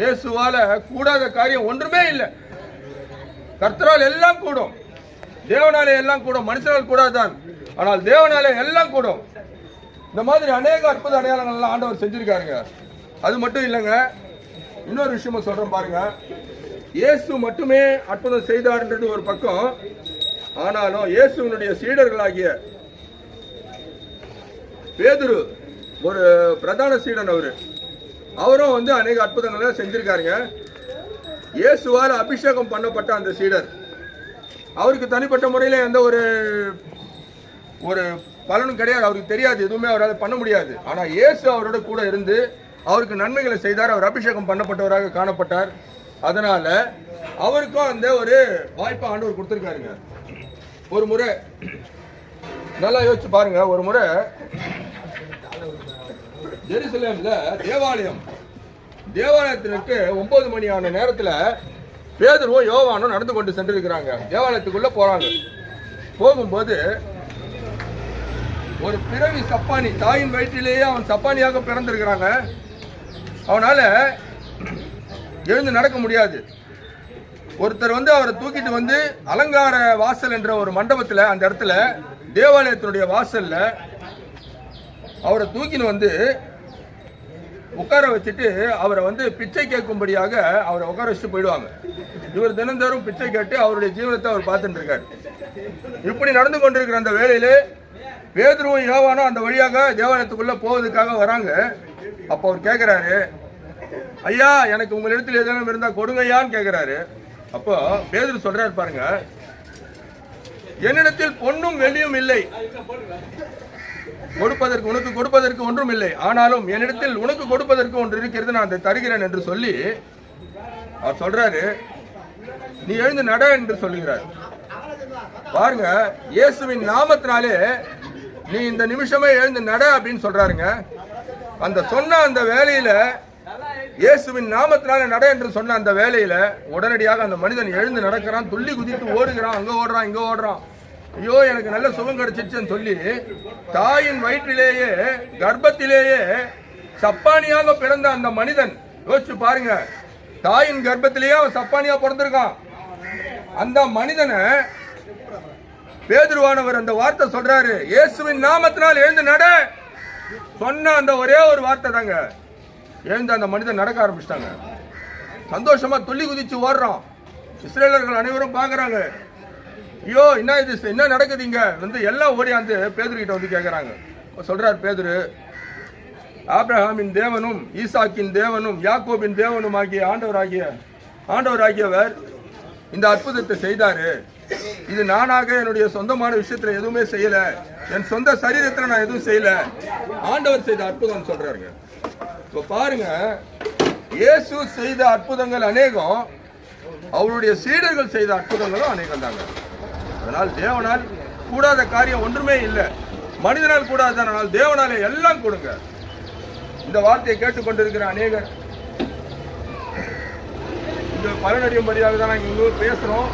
இயேசுவால கூடாத காரியம் ஒன்றுமே இல்லை. கர்த்தரால் எல்லாம் கூடும். தேவனாலே எல்லாம் கூடும். மனுஷனால் கூடாதான் ஆனால் தேவனாலே எல்லாம் கூடும். இந்த மாதிரி அநேக அற்புத அடையாளங்கள்லாம் ஆண்டவர் செஞ்சிருக்காருங்க. அது மட்டும் இல்லைங்க. இன்னொரு விஷயமும் சொல்றேன் பாருங்க. இயேசு மட்டுமே அற்புதம் செய்தார்ன்றது ஒரு பக்கம். ஆனாலும் இயேசுவினுடைய சீடர்களாகிய பேதுரு ஒரு பிரதான சீடன் அவரு. அவரும் வந்து அநேக அற்புதங்களை செஞ்சிருக்காருங்க. இயேசுவால் அபிஷேகம் பண்ணப்பட்ட அந்த சீடர். அவருக்கு தனிப்பட்ட முறையில் எந்த ஒரு ஒரு பலனும் கிடையாது. அவருக்கு தெரியாது எதுவுமே அவரால் பண்ண முடியாது. ஆனால் இயேசு அவரோட கூட இருந்து அவருக்கு நன்மைகளை செய்தார். அவர் அபிஷேகம் பண்ணப்பட்டவராக காணப்பட்டார். அதனால அவருக்கும் அந்த ஒரு வாய்ப்பை ஆண்டவர் கொடுத்துருக்காருங்க. ஒரு முறை நல்லா யோசிச்சு பாருங்க. ஒரு முறை ஜெருசலேம்ல தேவாலயம். தேவாலயத்திற்கு ஒன்பது மணி ஆன நேரத்தில் பேதரும் யோவானும் நடந்து கொண்டு சென்றிருக்கிறாங்க. தேவாலயத்துக்குள்ள போறாங்க. போகும்போது ஒரு பிறவி சப்பானி தாயின் வயிற்றிலேயே அவன் சப்பானியாக பிறந்திருக்கிறாங்க. அவனால எழுந்து நடக்க முடியாது. ஒருத்தர் வந்து அவரை தூக்கிட்டு வந்து அலங்கார வாசல் என்ற ஒரு மண்டபத்தில் அந்த இடத்துல தேவாலயத்தினுடைய வாசலில் அவரை தூக்கின்னு வந்து உட்கார வச்சுட்டு அவரை வந்து பிச்சை கேட்கும்படியாக அவரை உட்கார வச்சுட்டு போயிடுவாங்க. இவர் தினந்தோறும் பிச்சை கேட்டு அவருடைய ஜீவனத்தை அவர் பார்த்துட்டு இருக்காரு. இப்படி நடந்து கொண்டிருக்கிற அந்த வேலையில பேதுருவும் யோவானும் அந்த வழியாக தேவாலயத்துக்குள்ள போவதுக்காக வராங்க. அப்போ அவர் கேட்குறாரு ஐயா எனக்கு உங்களிடத்தில் ஏதேனும் இருந்தா கொடுங்கய்யான்னு கேட்குறாரு அப்போ பேதுரு சொல்றாரு பாருங்க என்னிடத்தில் பொண்ணும் வெளியும் இல்லை. கொடுப்பதற்கு உனக்கு கொடுப்பதற்கு ஒன்றும் இல்லை ஆனாலும் என்னிடத்தில் உனக்கு கொடுப்பதற்கு ஒன்று இருக்கிறது நான் அதை தருகிறேன் என்று சொல்லி அவர் சொல்றாரு. நீ எழுந்து நட என்று சொல்லுகிறார். பாருங்க இயேசுவின் நாமத்தினாலே நீ இந்த நிமிஷமே எழுந்து நட அப்படின்னு சொல்றாருங்க. அந்த சொன்ன அந்த வேலையில இயேசுவின் நாமத்தினால நட என்று சொன்ன அந்த வேலையில உடனடியாக அந்த மனிதன் எழுந்து நடக்கிறான் துள்ளி குதித்து ஓடுகிறான் அங்க ஓடுறான் இங்க ஓடுறான். ஐயோ எனக்கு நல்ல சுகம் கிடைச்சிருச்சுன்னு சொல்லி தாயின் வயிற்றிலேயே கர்ப்பத்திலேயே சப்பானியாக பிறந்த அந்த மனிதன் யோசிச்சு பாருங்க. தாயின் கர்ப்பத்திலேயே அவன் சப்பானியா பிறந்திருக்கான். அந்த மனிதனை பேதுருவானவர் அந்த வார்த்தை சொல்றாரு. இயேசுவின் நாமத்தினால் எழுந்து நட. சொன்ன அந்த ஒரே ஒரு வார்த்தை தாங்க. எழுந்து அந்த மனிதன் நடக்க ஆரம்பிச்சிட்டாங்க. சந்தோஷமா துள்ளி குதிச்சு ஓடுறான். இஸ்ரேலர்கள் அனைவரும் பார்க்குறாங்க ஐயோ என்ன இது? என்ன நடக்குதுங்க வந்து எல்லாம் ஓடியாந்து பேதுருக்கிட்ட வந்து கேட்குறாங்க சொல்கிறார் பேதுரு ஆப்ரஹாமின் தேவனும் ஈசாக்கின் தேவனும் யாக்கோபின் தேவனும் ஆகிய ஆண்டவராகிய ஆண்டவராகியவர் இந்த அற்புதத்தை செய்தார். இது நானாக என்னுடைய சொந்தமான விஷயத்தில் எதுவுமே செய்யலை. என் சொந்த சரீரத்தில் நான் எதுவும் செய்யலை. ஆண்டவர் செய்த அற்புதம் சொல்கிறாருங்க இப்போ பாருங்க இயேசு செய்த அற்புதங்கள் அநேகம் அவருடைய சீடர்கள் செய்த அற்புதங்களும் அநேகம் தாங்க அதனால் தேவனால் கூடாத காரியம் ஒன்றுமே இல்லை. மனிதனால் கூடாதனால் தேவனாலே எல்லாம் கொடுங்க. இந்த வார்த்தையை கேட்டுக்கொண்டிருக்கிற அநேகர் இந்த பலனடையும்படியாக தான் நாங்கள் இங்கே பேசுகிறோம்.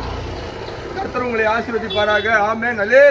கர்த்தர் உங்களை ஆசீர்வதிப்பாராக. ஆமே நல்லே